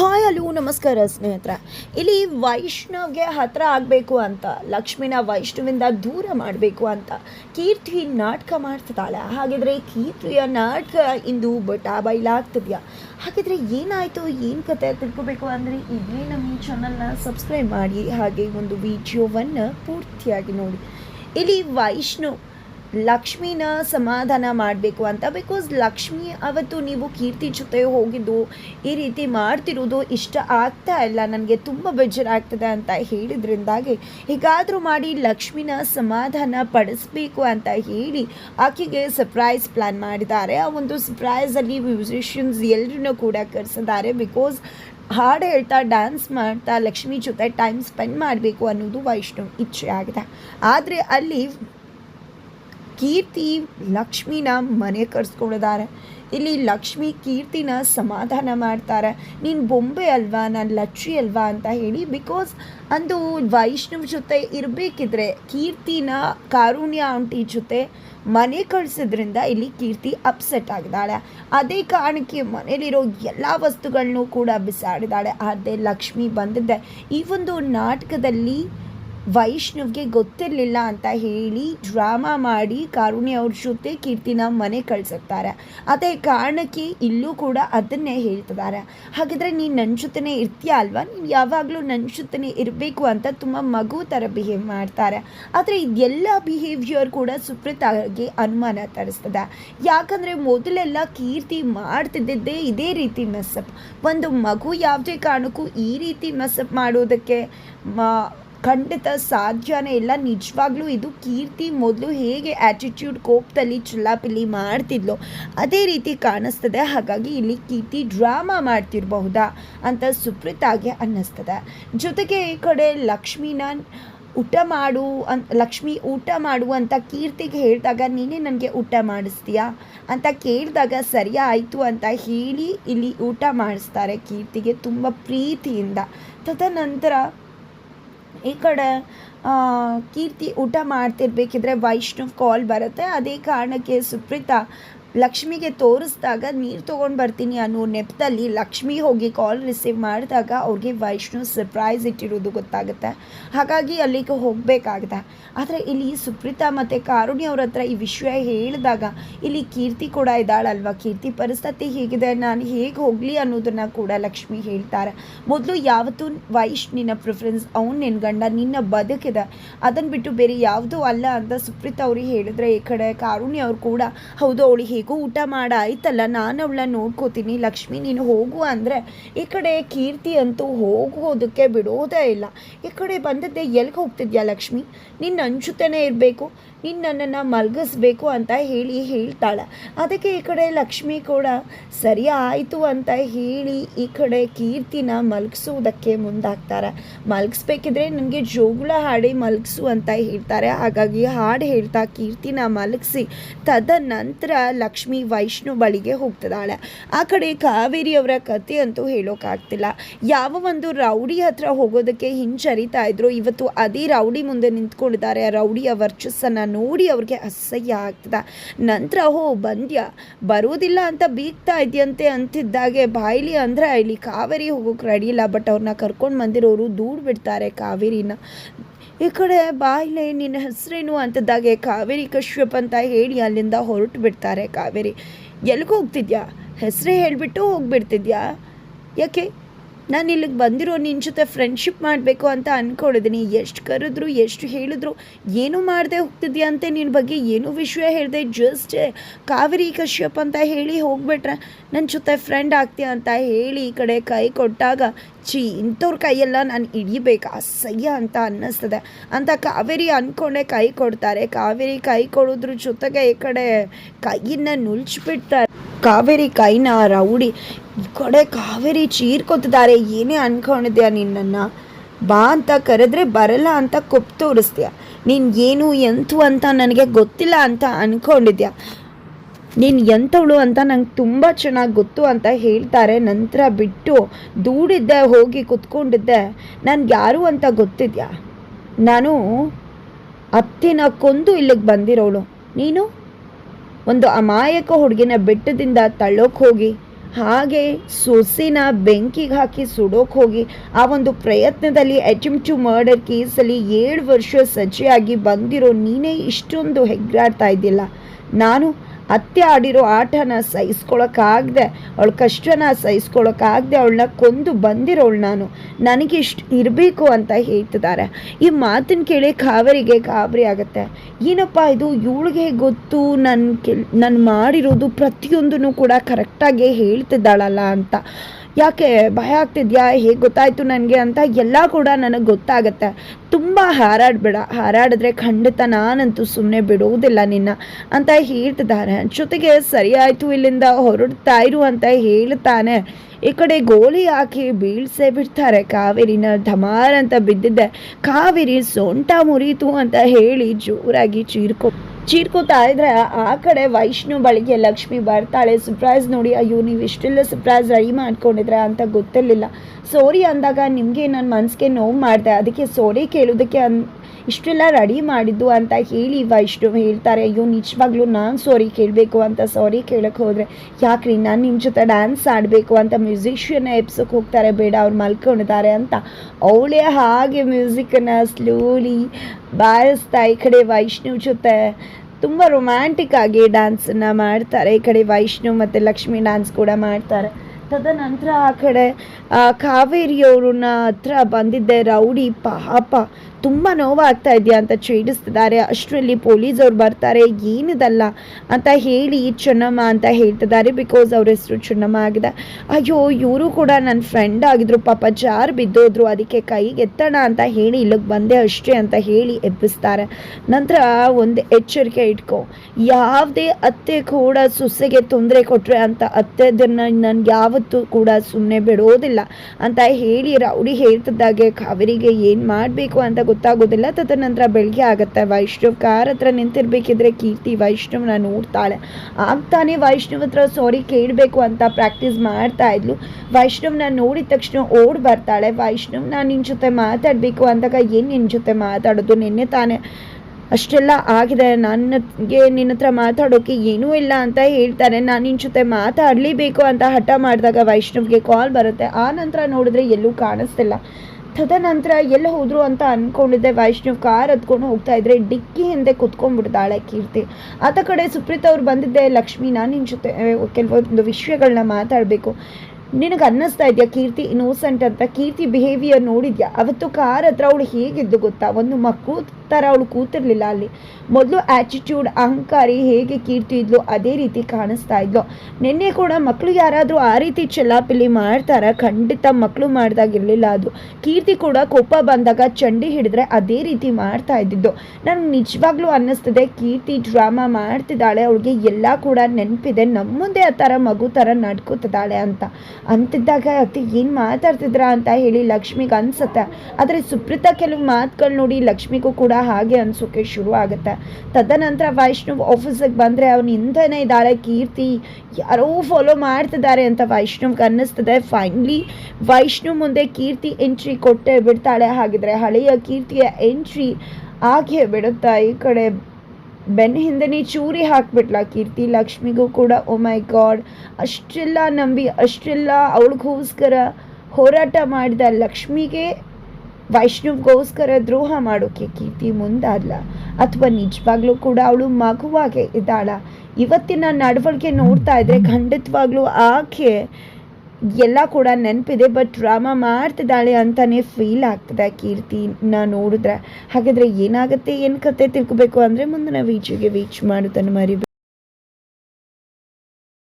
Hi, hello, ನಮಸ್ಕಾರ ಸ್ನೇಹಿತರೆ. ಇಲ್ಲಿ ವೈಷ್ಣವ್ಗೆ ಹತ್ರ ಆಗಬೇಕು ಅಂತ, ಲಕ್ಷ್ಮಿನ ವೈಷ್ಣವಿಂದ ದೂರ ಮಾಡಬೇಕು ಅಂತ ಕೀರ್ತಿ ನಾಟಕ ಮಾಡ್ತಿದ್ದಾಳೆ. ಹಾಗಿದ್ರೆ ಕೀರ್ತಿಯ ನಾಟಕ ಇಂದು ಬಟಾ ಬೈಲಾಗ್ತಿದ್ಯಾ ಹಾಗಿದ್ರೆ ಏನಾಯಿತು? ಏನು ಕತೆ ತಿಳ್ಕೊಬೇಕು ಅಂದರೆ ಇದೇ ನಮ್ಮ ಈ ಚಾನಲ್ನ ಸಬ್ಸ್ಕ್ರೈಬ್ ಮಾಡಿ, ಹಾಗೆ ಒಂದು ವಿಡಿಯೋವನ್ನು ಪೂರ್ತಿಯಾಗಿ ನೋಡಿ. ಇಲ್ಲಿ ವೈಷ್ಣವ್ ಲಕ್ಷ್ಮಿನ ಸಮಾಧಾನ ಮಾಡಬೇಕು ಅಂತ. ಬಿಕಾಸ್ ಲಕ್ಷ್ಮಿ ಅವತ್ತು ನೀವು ಕೀರ್ತಿ ಜೊತೆ ಹೋಗಿದ್ದು, ಈ ರೀತಿ ಮಾಡ್ತಿರೋದು ಇಷ್ಟ ಆಗ್ತಾ ಇಲ್ಲ. ನನಗೆ ತುಂಬ ಬೇಜಾರಾಗ್ತದೆ ಅಂತ ಹೇಳಿದ್ರಿಂದಾಗಿ ಹೀಗಾದರೂ ಮಾಡಿ ಲಕ್ಷ್ಮಿನ ಸಮಾಧಾನ ಪಡಿಸ್ಬೇಕು ಅಂತ ಹೇಳಿ ಆಕೆಗೆ ಸರ್ಪ್ರೈಸ್ ಪ್ಲ್ಯಾನ್ ಮಾಡಿದ್ದಾರೆ. ಆ ಒಂದು ಸರ್ಪ್ರೈಸಲ್ಲಿ ಮ್ಯೂಸಿಷಿಯನ್ಸ್ ಎಲ್ಲರನ್ನೂ ಕೂಡ ಕರೆಸಿದ್ದಾರೆ. ಬಿಕಾಸ್ ಹಾಡು ಹೇಳ್ತಾ ಡ್ಯಾನ್ಸ್ ಮಾಡ್ತಾ ಲಕ್ಷ್ಮಿ ಜೊತೆ ಟೈಮ್ ಸ್ಪೆಂಡ್ ಮಾಡಬೇಕು ಅನ್ನೋದು ವೈಷ್ಣವ್ ಇಚ್ಛೆ ಆಗಿದೆ. ಆದರೆ ಅಲ್ಲಿ ಕೀರ್ತಿ ಲಕ್ಷ್ಮಿನ ಮನೆ ಕರ್ಸ್ಕೊಂಡಿದ್ದಾರೆ. ಇಲ್ಲಿ ಲಕ್ಷ್ಮಿ ಕೀರ್ತಿನ ಸಮಾಧಾನ ಮಾಡ್ತಾರೆ. ನೀನು ಬೊಂಬೆ ಅಲ್ವಾ, ನಾನು ಲಕ್ಷ್ಮಿ ಅಲ್ವಾ ಅಂತ ಹೇಳಿ ಬಿಕಾಸ್ ಅಂದು ವೈಷ್ಣವ್ ಜೊತೆ ಇರಬೇಕಿದ್ರೆ, ಕೀರ್ತಿನ ಕಾರುಣ್ಯ ಆಂಟಿ ಜೊತೆ ಮನೆ ಕಳಿಸಿದ್ರಿಂದ ಇಲ್ಲಿ ಕೀರ್ತಿ ಅಪ್ಸೆಟ್ ಆಗಿದ್ದಾಳೆ ಅದೇ ಕಾರಣಕ್ಕೆ ಮನೇಲಿರೋ ಎಲ್ಲ ವಸ್ತುಗಳನ್ನೂ ಕೂಡ ಬಿಸಾಡಿದಾಳೆ. ಅದೇ ಲಕ್ಷ್ಮಿ ಬಂದಿದ್ದೆ. ಈ ಒಂದು ನಾಟಕದಲ್ಲಿ ವೈಷ್ಣವ್ಗೆ ಗೊತ್ತಿರಲಿಲ್ಲ ಅಂತ ಹೇಳಿ ಡ್ರಾಮಾ ಮಾಡಿ ಕಾರುಣ್ಯ ಅವ್ರ ಜೊತೆ ಕೀರ್ತಿನ ಮನೆ ಕಳ್ಸಿರ್ತಾರೆ ಅದೇ ಕಾರಣಕ್ಕೆ ಇಲ್ಲೂ ಕೂಡ ಅದನ್ನೇ ಹೇಳ್ತಿದ್ದಾರೆ. ಹಾಗಿದ್ರೆ ನೀನು ನನ್ನ ಜೊತೆನೇ ಇರ್ತೀಯ ಅಲ್ವಾ? ನೀನು ಯಾವಾಗಲೂ ನನ್ನ ಜೊತೆನೇ ಇರಬೇಕು ಅಂತ ತುಂಬ ಮಗು ಥರ ಬಿಹೇವ್ ಮಾಡ್ತಾರೆ. ಆದರೆ ಇದೆಲ್ಲ ಬಿಹೇವಿಯರ್ ಕೂಡ ಸುಪ್ರೀತಾಗೆ ಅನುಮಾನ ತರಿಸ್ತದೆ. ಯಾಕಂದರೆ ಮೊದಲೆಲ್ಲ ಕೀರ್ತಿ ಮಾಡ್ತಿದ್ದದ್ದೇ ಇದೇ ರೀತಿ ಮೆಸ್ಸಪ್ ಒಂದು ಮಗು ಯಾವುದೇ ಕಾರಣಕ್ಕೂ ಈ ರೀತಿ ಮೆಸ್ಸಪ್ ಮಾಡೋದಕ್ಕೆ ಖಂಡಿತ ಸಾಧ್ಯನೇ ಇಲ್ಲ. ನಿಜವಾಗ್ಲೂ ಇದು ಕೀರ್ತಿ ಮೊದಲು ಹೇಗೆ ಆ್ಯಟಿಟ್ಯೂಡ್ ಕೋಪದಲ್ಲಿ ಚಿಲ್ಲಾಪಿಲ್ಲಿ ಮಾಡ್ತಿದ್ಲು, ಅದೇ ರೀತಿ ಕಾಣಿಸ್ತದೆ. ಹಾಗಾಗಿ ಇಲ್ಲಿ ಕೀರ್ತಿ ಡ್ರಾಮಾ ಮಾಡ್ತಿರಬಹುದಾ ಅಂತ ಸುಪ್ರೀತಾಗೆ ಅನ್ನಿಸ್ತದೆ. ಜೊತೆಗೆ ಈ ಕಡೆ ಲಕ್ಷ್ಮೀನ ಊಟ ಮಾಡು ಅನ್, ಲಕ್ಷ್ಮಿ ಊಟ ಮಾಡು ಅಂತ ಕೀರ್ತಿಗೆ ಹೇಳಿದಾಗ, ನೀನೇ ನನಗೆ ಊಟ ಮಾಡಿಸ್ತೀಯಾ ಅಂತ ಕೇಳಿದಾಗ, ಸರಿ ಆಯಿತು ಅಂತ ಹೇಳಿ ಇಲ್ಲಿ ಊಟ ಮಾಡಿಸ್ತಾರೆ ಕೀರ್ತಿಗೆ ತುಂಬ ಪ್ರೀತಿಯಿಂದ. ತದನಂತರ ಈ ಕಡೆ ಕೀರ್ತಿ ಊಟ ಮಾಡ್ತಿರ್ಬೇಕಿದ್ರೆ ವೈಷ್ಣವ್ ಕಾಲ್ ಬರುತ್ತೆ. ಅದೇ ಕಾರಣಕ್ಕೆ ಸುಪ್ರೀತಾ ಲಕ್ಷ್ಮಿಗೆ ತೋರಿಸಿದಾಗ, ನೀರು ತೊಗೊಂಡು ಬರ್ತೀನಿ ಅನ್ನೋ ನೆಪದಲ್ಲಿ ಲಕ್ಷ್ಮಿ ಹೋಗಿ ಕಾಲ್ ರಿಸೀವ್ ಮಾಡಿದಾಗ ಅವ್ರಿಗೆ ವೈಷ್ಣು ಸರ್ಪ್ರೈಸ್ ಇಟ್ಟಿರೋದು ಗೊತ್ತಾಗುತ್ತೆ. ಹಾಗಾಗಿ ಅಲ್ಲಿಗೆ ಹೋಗಬೇಕಾಗುತ್ತೆ. ಆದರೆ ಇಲ್ಲಿ ಸುಪ್ರೀತಾ ಮತ್ತು ಕಾರುಣಿ ಅವ್ರ ಹತ್ರ ಈ ವಿಷಯ ಹೇಳಿದಾಗ, ಇಲ್ಲಿ ಕೀರ್ತಿ ಕೂಡ ಇದ್ದಾಳಲ್ವ? ಕೀರ್ತಿ ಪರಿಸ್ಥಿತಿ ಹೇಗಿದೆ, ನಾನು ಹೇಗೆ ಹೋಗಲಿ ಅನ್ನೋದನ್ನು ಕೂಡ ಲಕ್ಷ್ಮಿ ಹೇಳ್ತಾರೆ. ಮೊದಲು ಯಾವತ್ತೂ ವೈಶ್ ನಿನ್ನ ಪ್ರಿಫರೆನ್ಸ್ ಅವ್ನು ನಿನ್ನ ಗಂಡ, ನಿನ್ನ ಬದುಕಿದೆ ಅದನ್ನು ಬಿಟ್ಟು ಬೇರೆ ಯಾವುದೂ ಅಲ್ಲ ಅಂತ ಸುಪ್ರೀತಾ ಅವ್ರಿಗೆ ಹೇಳಿದ್ರೆ ಈ ಕಡೆ ಕಾರುಣಿ ಅವ್ರು ಕೂಡ, ಹೌದು, ಅವಳು ಹೇಗೋ ಊಟ ಮಾಡ, ಆಯ್ತಲ್ಲ ನಾನು ಅವಳನ್ನ ನೋಡ್ಕೋತೀನಿ. ಲಕ್ಷ್ಮಿ, ನೀನು ಹೋಗು ಅಂದರೆ ಈ ಕಡೆ ಕೀರ್ತಿ ಅಂತೂ ಹೋಗೋದಕ್ಕೆ ಬಿಡೋದೇ ಇಲ್ಲ. ಈ ಕಡೆ ಬಂದದ್ದೆ ಎಲ್ಲಿಗೆ ಹೋಗ್ತಿದ್ಯಾ ಲಕ್ಷ್ಮಿ? ನೀನು ನನ್ನ ಇರಬೇಕು. ನೀನು ನನ್ನನ್ನು ಮಲಗಿಸ್ಬೇಕು ಅಂತ ಹೇಳಿ ಹೇಳ್ತಾಳೆ. ಅದಕ್ಕೆ ಈ ಕಡೆ ಲಕ್ಷ್ಮಿ ಕೂಡ, ಸರಿ ಆಯಿತು ಅಂತ ಹೇಳಿ ಈ ಕಡೆ ಕೀರ್ತಿನ ಮಲಗಿಸೋದಕ್ಕೆ ಮುಂದಾಗ್ತಾರೆ. ಮಲಗಿಸ್ಬೇಕಿದ್ರೆ ನನಗೆ ಜೋಗುಳ ಹಾಡಿ ಮಲಗಿಸು ಅಂತ ಹೇಳ್ತಾರೆ. ಹಾಗಾಗಿ ಹಾಡು ಹೇಳ್ತಾ ಕೀರ್ತಿನ ಮಲಗಿಸಿ, ತದನಂತರ ಲಕ್ಷ್ಮಿ ವೈಷ್ಣು ಬಳಿಗೆ ಹೋಗ್ತಿದ್ದಾಳೆ. ಆ ಕಡೆ ಕಾವೇರಿಯವರ ಕತೆ ಅಂತೂ ಹೇಳೋಕ್ಕಾಗ್ತಿಲ್ಲ ಯಾವ ಒಂದು ರೌಡಿ ಹತ್ರ ಹೋಗೋದಕ್ಕೆ ಹಿಂಜರಿತಾ ಇದ್ರು, ಇವತ್ತು ಅದೇ ರೌಡಿ ಮುಂದೆ ನಿಂತ್ಕೊಂಡಿದ್ದಾರೆ. ರೌಡಿಯ ವರ್ಚಸ್ಸನ್ನು ನೋಡಿ ಅವ್ರಿಗೆ ಅಸಹ್ಯ ಆಗ್ತದೆ. ನಂತರ ಹೋ ಬಂದ್ಯ? ಬರೋದಿಲ್ಲ ಅಂತ ಬೀಗ್ತಾ ಇದೆಯಂತೆ ಅಂತಿದ್ದಾಗೆ. ಬಾಯಿಲಿ ಅಂದರೆ, ಇಲ್ಲಿ ಕಾವೇರಿ ಹೋಗೋಕೆ ರೆಡಿ ಇಲ್ಲ ಬಟ್ ಅವ್ರನ್ನ ಕರ್ಕೊಂಡು ಬಂದಿರೋರು ದೂಡ್ ಬಿಡ್ತಾರೆ ಕಾವೇರಿನ. ಈ ಕಡೆ ಬಾಯಿಲೆ ನಿನ್ನ ಹೆಸರೇನು? ಅಂತಿದ್ದಾಗೆ. ಕಾವೇರಿ ಕಶ್ಯಪ್ ಅಂತ ಹೇಳಿ ಅಲ್ಲಿಂದ ಹೊರಟು ಬಿಡ್ತಾರೆ ಕಾವೇರಿ. ಎಲ್ಲಿಗೆ ಹೋಗ್ತಿದ್ಯಾ? ಹೆಸರೇ ಹೇಳಿಬಿಟ್ಟು ಹೋಗಿಬಿಡ್ತಿದ್ಯಾ? ಯಾಕೆ? ನಾನು ಇಲ್ಲಿಗೆ ಬಂದಿರೋ ನಿನ್ನ ಜೊತೆ ಫ್ರೆಂಡ್ಶಿಪ್ ಮಾಡಬೇಕು ಅಂತ ಅಂದ್ಕೊಂಡಿದ್ದೀನಿ ಎಷ್ಟು ಕರೆದ್ರು, ಎಷ್ಟು ಹೇಳಿದ್ರು, ಏನೂ ಮಾಡದೆ ಹೋಗ್ತಿದ್ಯಾ ಅಂತೆ ನಿನ್ನ ಬಗ್ಗೆ? ಏನು ವಿಷಯ ಹೇಳಿದೆ ಜಸ್ಟ್ ಕಾವೇರಿ ಕಶ್ಯಪ್ ಅಂತ ಹೇಳಿ ಹೋಗ್ಬಿಟ್ರೆ ನನ್ನ ಜೊತೆ ಫ್ರೆಂಡ್ ಆಗ್ತೀಯ ಅಂತ ಹೇಳಿ ಈ ಕಡೆ ಕೈ ಕೊಟ್ಟಾಗ ಚಿ ಇಂಥವ್ರ ಕೈಯೆಲ್ಲ ನಾನು ಹಿಡಿಬೇಕು, ಅಸಹ್ಯ ಅಂತ ಅನ್ನಿಸ್ತದೆ. ಅಂತ ಕಾವೇರಿ ಅಂದ್ಕೊಂಡೆ ಕೈ ಕೊಡ್ತಾರೆ. ಕಾವೇರಿ ಕೈ ಕೊಡೋದ್ರ ಜೊತೆಗೆ ಈ ಕಡೆ ಕೈಯನ್ನು ನುಲ್ಚ್ಬಿಡ್ತಾರೆ. ಕಾವೇರಿ ಕೈನ ರೌಡಿ ಕಡೆ ಕಾವೇರಿ ಚೀರ್ಕೊತಿದ್ದಾರೆ. ಏನೇ ಅನ್ಕೊಂಡಿದ್ಯಾ ನಿನ್ನನ್ನು? ಬಾ ಅಂತ ಕರೆದ್ರೆ ಬರಲ್ಲ ಅಂತ ಕೊಪ್ಪು ತೋರಿಸ್ತೀಯ. ನೀನು ಏನು ಎಂತು ಅಂತ ನನಗೆ ಗೊತ್ತಿಲ್ಲ ಅಂತ ಅಂದ್ಕೊಂಡಿದ್ಯಾ ನೀನು ಎಂಥವಳು ಅಂತ ನಂಗೆ ತುಂಬ ಚೆನ್ನಾಗಿ ಗೊತ್ತು ಅಂತ ಹೇಳ್ತಾರೆ. ನಂತರ ಬಿಟ್ಟು ದೂಡಿದ್ದೆ, ಹೋಗಿ ಕುತ್ಕೊಂಡಿದ್ದೆ. ನನ್ಗೆ ಯಾರು ಅಂತ ಗೊತ್ತಿದ್ಯಾ? ನಾನು ಅತ್ತಿನ ಕೊಂದು ಇಲ್ಲಿಗೆ ಬಂದಿರೋಳು. ನೀನು? ಒಂದು ಅಮಾಯಕ ಹುಡುಗಿನ ಬೆಟ್ಟದಿಂದ ತಳ್ಳೋಕೆ ಹೋಗಿ. ಹಾಗೆ ಸೊಸಿನ ಬೆಂಕಿಗೆ ಹಾಕಿ ಸುಡೋಕೆ ಹೋಗಿ ಆ ಒಂದು ಪ್ರಯತ್ನದಲ್ಲಿ ಅಟೆಂಪ್ಟ್ ಟು ಮರ್ಡರ್ ಕೇಸಲ್ಲಿ ಏಳು ವರ್ಷ ಸಜ್ಜೆಯಾಗಿ ಬಂದಿರೋ ನೀನೇ ಇಷ್ಟೊಂದು ಹೆಗ್ಗಾಡ್ತಾ ಇದ್ದಿಲ್ಲ ನಾನು ಅತ್ತೆ ಆಡಿರೋ ಆಟನ ಸಹಿಸ್ಕೊಳಕ್ಕಾಗದೆ, ಅವಳ ಕಷ್ಟನ ಸಹಿಸ್ಕೊಳಕ್ಕಾಗದೆ ಅವಳನ್ನ ಕೊಂದು ಬಂದಿರೋಳು ನಾನು. ನನಗೆ ಇಷ್ಟು ಇರಬೇಕು ಅಂತ ಹೇಳ್ತಿದ್ದಾರೆ. ಈ ಮಾತನ್ನು ಕೇಳಿ ಕಾವರಿಗೆ ಗಾಬರಿ ಆಗುತ್ತೆ. ಏನಪ್ಪ ಇದು? ಇವಳಿಗೆ ಗೊತ್ತು ನನ್ನ ಕೆಲ್, ನಾನು ಮಾಡಿರೋದು ಪ್ರತಿಯೊಂದನ್ನು ಕೂಡ ಕರೆಕ್ಟಾಗಿ ಹೇಳ್ತಿದ್ದಾಳಲ್ಲ ಅಂತ. ಯಾಕೆ ಭಯ ಆಗ್ತಿದ್ಯಾ? ಹೇಗೆ ಗೊತ್ತಾಯಿತು ನನಗೆ ಅಂತ ಎಲ್ಲ ಕೂಡ ನನಗೆ ಗೊತ್ತಾಗುತ್ತೆ. ತುಂಬ ಹಾರಾಡಬೇಡ. ಹಾರಾಡಿದ್ರೆ ಖಂಡಿತ ನಾನಂತೂ ಸುಮ್ಮನೆ ಬಿಡುವುದಿಲ್ಲ ನಿನ್ನ ಅಂತ ಹೇಳ್ತಿದ್ದಾರೆ. ಜೊತೆಗೆ ಸರಿ ಆಯಿತು ಇಲ್ಲಿಂದ ಹೊರಡ್ತಾ ಇರು ಅಂತ ಹೇಳ್ತಾನೆ. ಈ ಕಡೆ ಗೋಲಿ ಹಾಕಿ ಬೀಳ್ಸೇ ಬಿಡ್ತಾರೆ. ಕಾವೇರಿನ ಧಮಾರ್ ಅಂತ ಬಿದ್ದಿದ್ದೆ ಕಾವೇರಿ ಸೊಂಟ ಮುರಿತು ಅಂತ ಹೇಳಿ ಜೋರಾಗಿ ಚೀರ್ಕೊ ಚೀರ್ಕೋತಾ ಇದ್ರೆ ಆ ಕಡೆ ವೈಷ್ಣು ಬಳಿಗೆ ಲಕ್ಷ್ಮಿ ಬರ್ತಾಳೆ. ಸರ್ಪ್ರೈಸ್ ನೋಡಿ, ಅಯ್ಯೋ, ನೀವು ಇಷ್ಟೆಲ್ಲ ಸರ್ಪ್ರೈಸ್ ರೆಡಿ ಮಾಡ್ಕೊಂಡಿದ್ರೆ ಅಂತ ಗೊತ್ತಿರಲಿಲ್ಲ. ಸೋರಿ ಅಂದಾಗ ನಿಮಗೆ ನನ್ನ ಮನಸ್ಸಿಗೆ ನೋವು ಮಾಡಿದೆ. ಅದಕ್ಕೆ ಸೋರಿ ಕೇಳೋದಕ್ಕೆ ಅನ್ ಇಷ್ಟೆಲ್ಲ ರೆಡಿ ಮಾಡಿದ್ದು ಅಂತ ಹೇಳಿ ವೈಷ್ಣು ಹೇಳ್ತಾರೆ, ಅಯ್ಯೋ, ನಿಜವಾಗ್ಲೂ ನಾನು ಸಾರಿ ಕೇಳಬೇಕು ಅಂತ ಸಾರಿ ಕೇಳಕ್ಕೆ ಹೋದರೆ. ಯಾಕ್ರಿ ನಾನು ನಿಮ್ಮ ಜೊತೆ ಡ್ಯಾನ್ಸ್ ಆಡಬೇಕು ಅಂತ ಮ್ಯೂಸಿಷಿಯನ್ನ ಎಪ್ಸೋಕ್ಕೆ ಹೋಗ್ತಾರೆ, ಬೇಡ ಅವ್ರು ಮಲ್ಕೊಂಡಿದ್ದಾರೆ ಅಂತ. ಅವಳೇ ಹಾಗೆ ಮ್ಯೂಸಿಕನ್ನು ಸ್ಲೋಲಿ ಬಾರಿಸ್ತಾ, ಈ ಕಡೆ ವೈಷ್ಣವ್ ಜೊತೆ ತುಂಬ ರೊಮ್ಯಾಂಟಿಕ್ ಆಗಿ ಡ್ಯಾನ್ಸನ್ನು ಮಾಡ್ತಾರೆ, ಈ ಕಡೆ ವೈಷ್ಣು ಮತ್ತು ಲಕ್ಷ್ಮಿ ಡ್ಯಾನ್ಸ್ ಕೂಡ ಮಾಡ್ತಾರೆ. ತದನಂತರ ಆ ಕಡೆ ಕಾವೇರಿಯವ್ರನ್ನ ಹತ್ರ ಬಂದಿದ್ದೆ ರೌಡಿ ಪಾಪ. ತುಂಬ ನೋವಾಗ್ತಾ ಇದೆಯಾ ಅಂತ ಛೇಡಿಸ್ತಿದ್ದಾರೆ. ಅಷ್ಟರಲ್ಲಿ ಪೊಲೀಸವ್ರು ಬರ್ತಾರೆ. ಏನಿದಲ್ಲ ಅಂತ ಹೇಳಿ ಚೆನ್ನಮ್ಮ ಅಂತ ಹೇಳ್ತಿದ್ದಾರೆ. ಬಿಕಾಸ್ ಅವ್ರ ಹೆಸರು ಚೆನ್ನಮ್ಮ ಆಗಿದೆ. ಅಯ್ಯೋ, ಇವರು ಕೂಡ ನನ್ನ ಫ್ರೆಂಡ್ ಆಗಿದ್ರು. ಪಾಪ ಜಾರ್ ಬಿದ್ದೋದ್ರು. ಅದಕ್ಕೆ ಕೈಗೆ ಎತ್ತಣ ಅಂತ ಹೇಳಿ ಇಲ್ಲಿಗೆ ಬಂದೆ ಅಷ್ಟೇ ಅಂತ ಹೇಳಿ ಎಬ್ಬಿಸ್ತಾರೆ. ನಂತರ ಒಂದು ಎಚ್ಚರಿಕೆ ಇಟ್ಕೊ. ಯಾವುದೇ ಅತ್ತೆ ಕೂಡ ಸೊಸೆಗೆ ತೊಂದರೆ ಕೊಟ್ಟರೆ ಅಂತ ಅತ್ತೆದನ್ನು ನಾನು ಯಾವತ್ತೂ ಕೂಡ ಸುಮ್ಮನೆ ಬಿಡೋದಿಲ್ಲ ಅಂತ ಹೇಳಿ ರೌಡಿ ಹೇಳ್ತಿದ್ದಾಗೆ, ಕಾವೇರಿಗೆ ಏನು ಮಾಡಬೇಕು? ಅಂತ ಗೊತ್ತಾಗೋದಿಲ್ಲ. ತದನಂತರ ಬೆಳಗ್ಗೆ ಆಗುತ್ತೆ. ವೈಷ್ಣವ್ ಕಾರ್ ಹತ್ರ ನಿಂತಿರ್ಬೇಕಿದ್ರೆ ಕೀರ್ತಿ ವೈಷ್ಣವ್ನ ನೋಡ್ತಾಳೆ. ಆಗ್ತಾನೆ ವೈಷ್ಣವ್ ಹತ್ರ ಸಾರಿ ಕೇಳಬೇಕು ಅಂತ ಪ್ರಾಕ್ಟೀಸ್ ಮಾಡ್ತಾ ಇದ್ಲು. ವೈಷ್ಣವ್ನ ನೋಡಿದ ತಕ್ಷಣ ಓಡ್ ಬರ್ತಾಳೆ. ವೈಷ್ಣವ್ ನಾನು ನಿನ್ನ ಜೊತೆ ಮಾತಾಡಬೇಕು ಅಂದಾಗ ಏನು ನಿನ್ನ ಜೊತೆ ಮಾತಾಡೋದು? ನಿನ್ನೆ ತಾನೇ ಅಷ್ಟೆಲ್ಲ ಆಗಿದೆ. ನನಗೆ ನಿನ್ನ ಹತ್ರ ಮಾತಾಡೋಕೆ ಏನೂ ಇಲ್ಲ ಅಂತ ಹೇಳ್ತಾರೆ ನಾನು ನಿನ್ನ ಜೊತೆ ಮಾತಾಡಲೇಬೇಕು ಅಂತ ಹಠ ಮಾಡಿದಾಗ ವೈಷ್ಣವ್ಗೆ ಕಾಲ್ ಬರುತ್ತೆ. ಆ ನಂತರ ನೋಡಿದ್ರೆ ಎಲ್ಲೂ ಕಾಣಿಸ್ತಿಲ್ಲ. ತದನಂತರ ಎಲ್ಲ ಹೋದ್ರು ಅಂತ ಅನ್ಕೊಂಡಿದ್ದೆ. ವೈಷ್ಣವ್ ಕಾರ್ ಹತ್ಕೊಂಡು ಹೋಗ್ತಾ ಇದ್ರೆ ಡಿಕ್ಕಿ ಹಿಂದೆ ಕುತ್ಕೊಂಡ್ಬಿಡ್ತಾಳೆ ಕೀರ್ತಿ. ಆತ ಕಡೆ ಸುಪ್ರೀತ್ ಅವ್ರು ಬಂದಿದ್ದೆ, ಲಕ್ಷ್ಮಿ ನಾನು ನಿನ್ನ ಜೊತೆ ಕೆಲವೊಂದು ವಿಷಯಗಳನ್ನ ಮಾತಾಡಬೇಕು. ನಿನಗೆ ಅನ್ನಿಸ್ತಾ ಇದೆಯಾ ಕೀರ್ತಿ ಇನ್ನೋಸೆಂಟ್ ಅಂತ? ಕೀರ್ತಿ ಬಿಹೇವಿಯರ್ ನೋಡಿದ್ಯಾ? ಅವತ್ತು ಕಾರ್ ಹತ್ರ ಅವಳು ಹೇಗಿದ್ದು ಗೊತ್ತಾ? ಒಂದು ಮಕ್ಕಳು ಥರ ಅವಳು ಕೂತಿರ್ಲಿಲ್ಲ ಅಲ್ಲಿ. ಮೊದಲು ಆ್ಯಟಿಟ್ಯೂಡ್ ಅಹಂಕಾರಿ ಹೇಗೆ ಕೀರ್ತಿ ಇದ್ಲು ಅದೇ ರೀತಿ ಕಾಣಿಸ್ತಾ ಇದ್ಲು. ನಿನ್ನೆ ಕೂಡ ಮಕ್ಕಳು ಯಾರಾದರೂ ಆ ರೀತಿ ಚೆಲ್ಲಾಪಿಲ್ಲಿ ಮಾಡ್ತಾರ? ಖಂಡಿತ ಮಕ್ಕಳು ಮಾಡಿದಾಗಿರಲಿಲ್ಲ ಅದು. ಕೀರ್ತಿ ಕೂಡ ಕೋಪ ಬಂದಾಗ ಚಂಡಿ ಹಿಡಿದ್ರೆ ಅದೇ ರೀತಿ ಮಾಡ್ತಾ ಇದ್ದಿದ್ದು. ನನಗೆ ನಿಜವಾಗ್ಲೂ ಅನ್ನಿಸ್ತದೆ, ಕೀರ್ತಿ ಡ್ರಾಮಾ ಮಾಡ್ತಿದ್ದಾಳೆ, ಅವಳಿಗೆ ಎಲ್ಲ ಕೂಡ ನೆನಪಿದೆ ನಮ್ಮ ಮುಂದೆ ಆ ಥರ ಮಗು ಥರ ನಡ್ಕೋತಿದ್ದಾಳೆ ಅಂತ. ಅಂತಿದ್ದಾಗ ಅತ್ತೆ, ಏನು ಮಾತಾಡ್ತಿದ್ರ ಅಂತ ಹೇಳಿ ಲಕ್ಷ್ಮಿಗೆ ಅನ್ಸುತ್ತೆ. ಆದರೆ ಸುಪ್ರೀತ ಕೆಲವು ಮಾತುಗಳು ನೋಡಿ ಲಕ್ಷ್ಮಿಗೂ ಕೂಡ ಹಾಗೆ ಅನ್ಸೋಕೆ ಶುರು ಆಗುತ್ತೆ ತದನಂತರ ವೈಷ್ಣವ್ ಆಫೀಸಿಗೆ ಬಂದರೆ ಅವನು ಹಿಂದೆನೇ ಇದ್ದಾರೆ ಕೀರ್ತಿ ಯಾರೋ ಫಾಲೋ ಮಾಡ್ತಿದ್ದಾರೆ ಅಂತ ವೈಷ್ಣವ್ಗೆ ಅನ್ನಿಸ್ತದೆ. ಫೈನ್ಲಿ ವೈಷ್ಣವ್ ಮುಂದೆ ಕೀರ್ತಿ ಎಂಟ್ರಿ ಕೊಟ್ಟೆ ಬಿಡ್ತಾಳೆ. ಹಾಗಿದ್ರೆ ಹಳೆಯ ಕೀರ್ತಿಯ ಎಂಟ್ರಿ ಆಗೇ ಬಿಡುತ್ತಾ ಈ ಕಡೆ. ಬೆನ್ನ ಹಿಂದೆನೇ ಚೂರಿ ಹಾಕ್ಬಿಟ್ಲ ಕೀರ್ತಿ. ಲಕ್ಷ್ಮಿಗೂ ಕೂಡ ಓ ಮೈ ಗಾಡ್ ಅಷ್ಟೆಲ್ಲ ನಂಬಿ, ಅಷ್ಟೆಲ್ಲ ಅವಳಿಗೋಸ್ಕರ ಹೋರಾಟ ಮಾಡಿದ ಲಕ್ಷ್ಮಿಗೆ ವೈಷ್ಣವ್ಗೋಸ್ಕರ ದ್ರೋಹ ಮಾಡೋಕ್ಕೆ ಕೀರ್ತಿ ಮುಂದಾದ್ಲ ಅಥವಾ ನಿಜವಾಗ್ಲೂ ಕೂಡ ಅವಳು ಮಗುವಾಗೆ ಇದ್ದಾಳ. ಇವತ್ತಿನ ನಡವಳಿಕೆ ನೋಡ್ತಾ ಇದ್ರೆ ಖಂಡಿತವಾಗ್ಲೂ ಆಕೆ ಎಲ್ಲ ಕೂಡ ನೆನಪಿದೆ, ಬಟ್ ರಾಮ ಮಾಡ್ತಿದ್ದಾಳೆ ಅಂತಾನೆ ಫೀಲ್ ಆಗ್ತದೆ ಕೀರ್ತಿನ ನೋಡಿದ್ರೆ. ಹಾಗಾದ್ರೆ ಏನಾಗುತ್ತೆ, ಏನು ಕತೆ ತಿಳ್ಕೊಬೇಕು ಅಂದರೆ ಮುಂದಿನ ವೀಚಿಗೆ ವೀಚ್ ಮಾಡೋದನ್ನು ಮರಿಬೇಕು